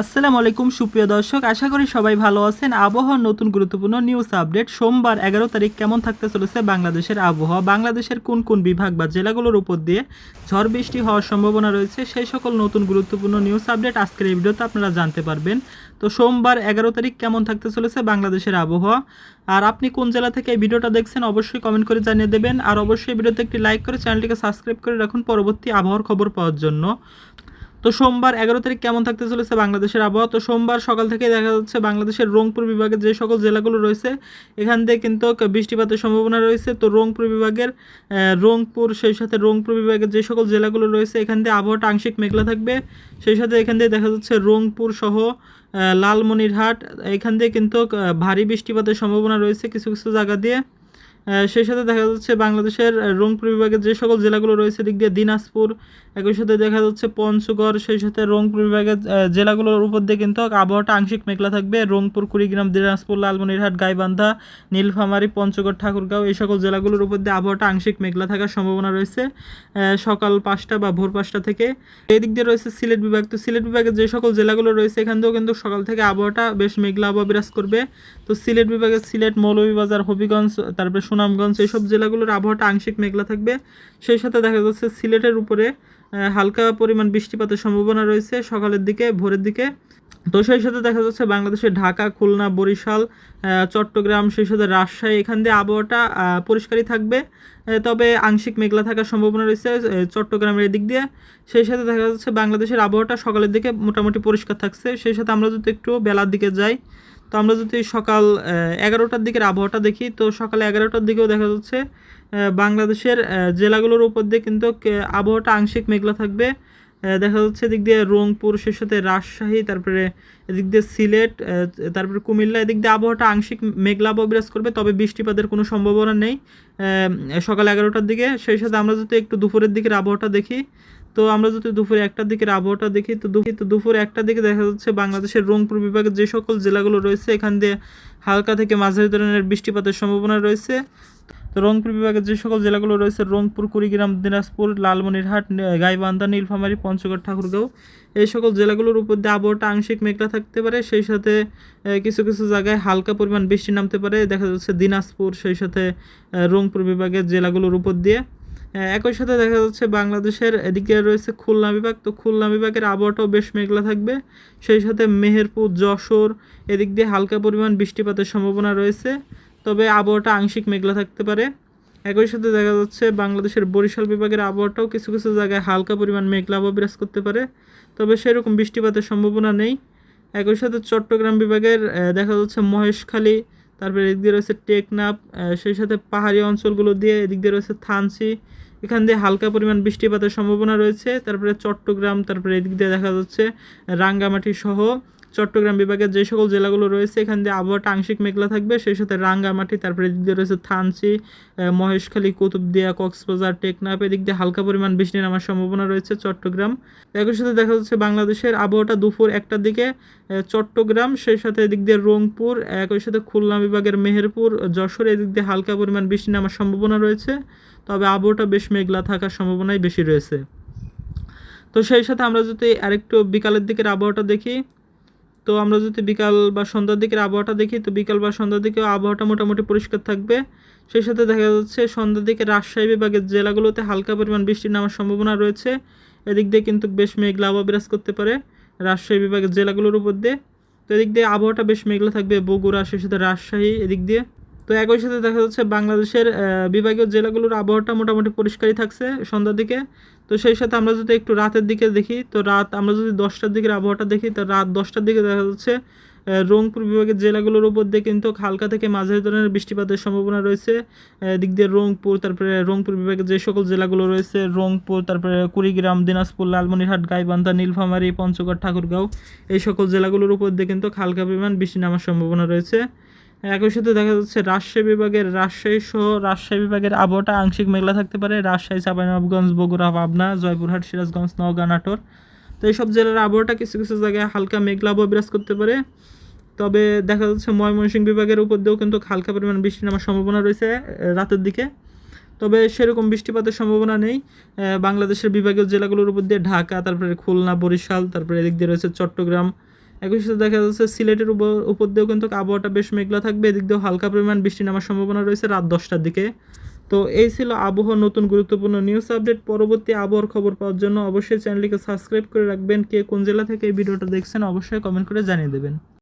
আসসালামু আলাইকুম, সুপ্রিয় দর্শক। আশা করি সবাই ভালো আছেন। আবহাওয়ার নতুন গুরুত্বপূর্ণ নিউজ আপডেট সোমবার এগারো তারিখ কেমন থাকতে চলেছে বাংলাদেশের আবহাওয়া? বাংলাদেশের কোন কোন বিভাগ বা জেলাগুলোর উপর দিয়ে ঝড় বৃষ্টি হওয়ার সম্ভাবনা রয়েছে? সেই সকল নতুন গুরুত্বপূর্ণ নিউজ আপডেট আজকের এই ভিডিওতে আপনারা জানতে পারবেন। তো সোমবার এগারো তারিখ কেমন থাকতে চলেছে বাংলাদেশের আবহাওয়া? আর আপনি কোন জেলা থেকে এই ভিডিওটা দেখছেন, অবশ্যই কমেন্ট করে জানিয়ে দেবেন। আর অবশ্যই ভিডিওতে একটি লাইক করে চ্যানেলটিকে সাবস্ক্রাইব করে রাখুন পরবর্তী আবহাওয়ার খবর পাওয়ার জন্য। তো সোমবার এগারো তারিখ কেমন থাকতে চলেছে বাংলাদেশের আবহাওয়া? তো সোমবার সকাল থেকে দেখা যাচ্ছে বাংলাদেশের রংপুর বিভাগের যে সকল জেলাগুলো রয়েছে, এখান থেকে কিন্তু বৃষ্টিপাতের সম্ভাবনা রয়েছে। তো রংপুর বিভাগের রংপুর, সেই সাথে রংপুর বিভাগের যে সকল জেলাগুলো রয়েছে, এখান দিয়ে আবহাওয়াটা আংশিক মেঘলা থাকবে। সেই সাথে এখান দিয়ে দেখা যাচ্ছে রংপুর সহ লালমনিরহাট, এখান দিয়ে কিন্তু ভারী বৃষ্টিপাতের সম্ভাবনা রয়েছে কিছু কিছু জায়গা দিয়ে। সেই সাথে দেখা যাচ্ছে বাংলাদেশের রংপুর বিভাগের যে সকল জেলাগুলো রয়েছে, দিক দিয়ে দিনাজপুর, একই সাথে দেখা যাচ্ছে পঞ্চগড়, সেই সাথে রংপুর বিভাগের জেলাগুলোর উপর দিয়ে কিন্তু আবহাওয়াটা আংশিক মেঘলা থাকবে। রংপুর, কুড়িগ্রাম, দিনাজপুর, লালমনিরহাট, গাইবান্ধা, নীলফামারী, পঞ্চগড়, ঠাকুরগাঁও, এই সকল জেলাগুলোর উপর দিয়ে আবহাওয়াটা আংশিক মেঘলা থাকার সম্ভাবনা রয়েছে সকাল পাঁচটা বা ভোর পাঁচটা থেকে। এই দিক দিয়ে রয়েছে সিলেট বিভাগ। তো সিলেট বিভাগের যে সকল জেলাগুলো রয়েছে, এখান থেকেও কিন্তু সকাল থেকে আবহাওয়াটা বেশ মেঘলা আবহাওয়া বিরাজ করবে। তো সিলেট বিভাগের সিলেট, মৌলভীবাজার, হবিগঞ্জ, তারপরে সুনামগঞ্জ, এইসব জেলাগুলোর আবহাওয়াটা আংশিক মেঘলা থাকবে। সেই সাথে দেখা যাচ্ছে সিলেটের উপরে হালকা পরিমাণ বৃষ্টিপাতের সম্ভাবনা রয়েছে সকালের দিকে, ভোরের দিকে। তো সেই সাথে দেখা যাচ্ছে বাংলাদেশের ঢাকা, খুলনা, বরিশাল চট্টগ্রাম, সেই সাথে রাজশাহী, এখান দিয়ে আবহাওয়াটা পরিষ্কারই থাকবে। তবে আংশিক মেঘলা থাকার সম্ভাবনা রয়েছে চট্টগ্রামের এদিক দিয়ে। সেই সাথে দেখা যাচ্ছে বাংলাদেশের আবহাওয়াটা সকালের দিকে মোটামুটি পরিষ্কার থাকছে। সেই সাথে আমরা যদি একটু বেলার দিকে যাই তো আমরা যদি সকাল এগারোটার দিকের আবহাওয়াটা দেখি, তো সকালে এগারোটার দিকেও দেখা যাচ্ছে বাংলাদেশের জেলাগুলোর উপর দিয়ে কিন্তু আবহাওয়াটা আংশিক মেঘলা থাকবে। দেখা যাচ্ছে এদিক দিয়ে রংপুর সেই সাথে রাজশাহী, তারপরে এদিক দিয়ে সিলেট তারপরে কুমিল্লা, এদিক দিয়ে আবহাওয়াটা আংশিক মেঘলা বিরাজ করবে, তবে বৃষ্টিপাতের কোনো সম্ভাবনা নেই। সকাল এগারোটার দিকে, সেই সাথে আমরা যদি একটু দুপুরের দিকের আবহাওয়াটা দেখি তো আমরা যদি দুপুরে একটার দিকের আবহাওয়াটা দেখি, তো তো দুপুরে একটার দিকে দেখা যাচ্ছে বাংলাদেশের রংপুর বিভাগের যে সকল জেলাগুলো রয়েছে, এখান দিয়ে হালকা থেকে মাঝারি ধরনের বৃষ্টিপাতের সম্ভাবনা রয়েছে। তো রংপুর বিভাগের যে সকল জেলাগুলো রয়েছে, রংপুর, কুড়িগ্রাম, দিনাজপুর, লালমনিরহাট গাইবান্ধা, নীলফামারী, পঞ্চগড়, ঠাকুরগাঁও, এই সকল জেলাগুলোর উপর দিয়ে আবহাওয়াটা আংশিক মেঘলা থাকতে পারে। সেই সাথে কিছু কিছু জায়গায় হালকা পরিমাণ বৃষ্টি নামতে পারে। দেখা যাচ্ছে দিনাজপুর, সেই সাথে রংপুর বিভাগের জেলাগুলোর উপর দিয়ে। একই সাথে দেখা যাচ্ছে বাংলাদেশের এদিকে রয়েছে খুলনা বিভাগ। তো খুলনা বিভাগের আবহাওয়াটাও বেশ মেঘলা থাকবে। সেই সাথে মেহেরপুর, যশোর এদিক দিয়ে হালকা পরিমাণ বৃষ্টিপাতের সম্ভাবনা রয়েছে। তবে আবহাওয়াটা আংশিক মেঘলা থাকতে পারে। একই সাথে দেখা যাচ্ছে বাংলাদেশের বরিশাল বিভাগের আবহাওয়াটাও কিছু কিছু জায়গায় হালকা পরিমাণ মেঘলা বিরাজ করতে পারে। তবে সেরকম বৃষ্টিপাতের সম্ভাবনা নেই। একই সাথে চট্টগ্রাম বিভাগের দেখা যাচ্ছে মহেশখালী তারপরে এদিক দিয়ে রয়েছে টেকনাপ সেই সাথে পাহাড়ি অঞ্চলগুলো দিয়ে এদিক দিয়ে রয়েছে থানসি এখান দিয়ে হালকা পরিমাণ বৃষ্টিপাতের সম্ভাবনা রয়েছে। তারপরে চট্টগ্রাম, তারপরে এদিক দিয়ে দেখা যাচ্ছে রাঙ্গামাটি সহ চট্টগ্রাম বিভাগের যে সকল জেলাগুলো রয়েছে, এখান দিয়ে আবহাওয়াটা আংশিক মেঘলা থাকবে। সেই সাথে রাঙ্গামাটি, তারপরে এদিক দিয়ে রয়েছে থানচি মহেশখালী, কুতুবদিয়া, কক্সবাজার, টেকনাফ, এদিক দিয়ে হালকা পরিমাণ বৃষ্টি নামার সম্ভাবনা রয়েছে চট্টগ্রাম। একই সাথে দেখা যাচ্ছে বাংলাদেশের আবহাওয়াটা দুপুর একটার দিকে চট্টগ্রাম, সেই সাথে এদিক দিয়ে রংপুর, একই সাথে খুলনা বিভাগের মেহেরপুর, যশোর, এদিক দিয়ে হালকা পরিমাণ বৃষ্টি নামার সম্ভাবনা রয়েছে। তবে আবহাওয়াটা বেশ মেঘলা থাকার সম্ভাবনাই বেশি রয়েছে। তো সেই সাথে আমরা যদি আরেকটু বিকালের দিকের আবহাওয়াটা দেখি তো আমরা যদি বিকাল বা সন্ধ্যার দিকের আবহাওয়াটা দেখি, তো বিকাল বা সন্ধ্যার দিকে আবহাওয়াটা মোটামুটি পরিষ্কার থাকবে। সেই সাথে দেখা যাচ্ছে সন্ধ্যার দিকে রাজশাহী বিভাগের জেলাগুলোতে হালকা পরিমাণ বৃষ্টি নামার সম্ভাবনা রয়েছে। এদিক দিয়ে কিন্তু বেশ মেঘলা আবহাওয়া বিরাজ করতে পারে রাজশাহী বিভাগের জেলাগুলোর উপর দিয়ে। তো এদিক দিয়ে আবহাওয়াটা বেশ মেঘলা থাকবে বগুড়া, সেই সাথে রাজশাহী এদিক দিয়ে। তো একই সাথে দেখা যাচ্ছে বাংলাদেশের বিভাগীয় জেলাগুলোর আবহাওয়াটা মোটামুটি পরিষ্কারই থাকছে সন্ধ্যার দিকে। তো সেই সাথে আমরা যদি একটু রাতের দিকে দেখি তো রাত আমরা যদি দশটার দিকের আবহাওয়াটা দেখি তো রাত দশটার দিকে দেখা যাচ্ছে রংপুর বিভাগের জেলাগুলোর উপর দিয়ে কিন্তু হালকা থেকে মাঝারি ধরনের বৃষ্টিপাতের সম্ভাবনা রয়েছে। আহ, দিক দিয়ে রংপুর তারপরে রংপুর বিভাগের যে সকল জেলাগুলো রয়েছে রংপুর তারপরে কুড়িগ্রাম দিনাজপুর লালমনিরহাট গাইবান্ধা নীলফামারী পঞ্চগড় ঠাকুরগাঁও এই সকল জেলাগুলোর উপর দিয়ে কিন্তু হালকা পরিমাণ বৃষ্টি নামার সম্ভাবনা রয়েছে। একই সাথে দেখা যাচ্ছে রাজশাহী বিভাগের রাজশাহী সহ রাজশাহী বিভাগের আবহাওয়াটা আংশিক মেঘলা থাকতে পারে। রাজশাহী, চাঁপাইনবাবগঞ্জ, বগুড়া, পাবনা, জয়পুরহাট, সিরাজগঞ্জ, নওগাঁ, নাটোর। তো এইসব জেলার আবহাওয়াটা কিছু কিছু জায়গায় হালকা মেঘলা আবহাওয়া বিরাজ করতে পারে। তবে দেখা যাচ্ছে ময়মনসিংহ বিভাগের উপর দিয়েও কিন্তু হালকা পরিমাণ বৃষ্টি নামার সম্ভাবনা রয়েছে রাতের দিকে। তবে সেরকম বৃষ্টিপাতের সম্ভাবনা নেই। বাংলাদেশের বিভাগীয় জেলাগুলোর উপর দিয়ে ঢাকা, তারপরে খুলনা, বরিশাল, তারপরে এদিক দিয়ে রয়েছে চট্টগ্রাম একই সাথে দেখা যাচ্ছে সিলেটের উপর দিয়েও কিন্তু আবহাওয়াটা বেশ মেঘলা থাকবে, এদিক দিয়েও হালকা পরিমাণ বৃষ্টি নামার সম্ভাবনা রয়েছে রাত দশটার দিকে। তো এই ছিল আবহাওয়ার নতুন গুরুত্বপূর্ণ নিউজ আপডেট পরবর্তী আবহাওয়ার খবর পাওয়ার জন্য অবশ্যই চ্যানেলটিকে সাবস্ক্রাইব করে রাখবেন। কে কোন জেলা থেকে এই ভিডিওটা দেখছেন অবশ্যই কমেন্ট করে জানিয়ে দেবেন।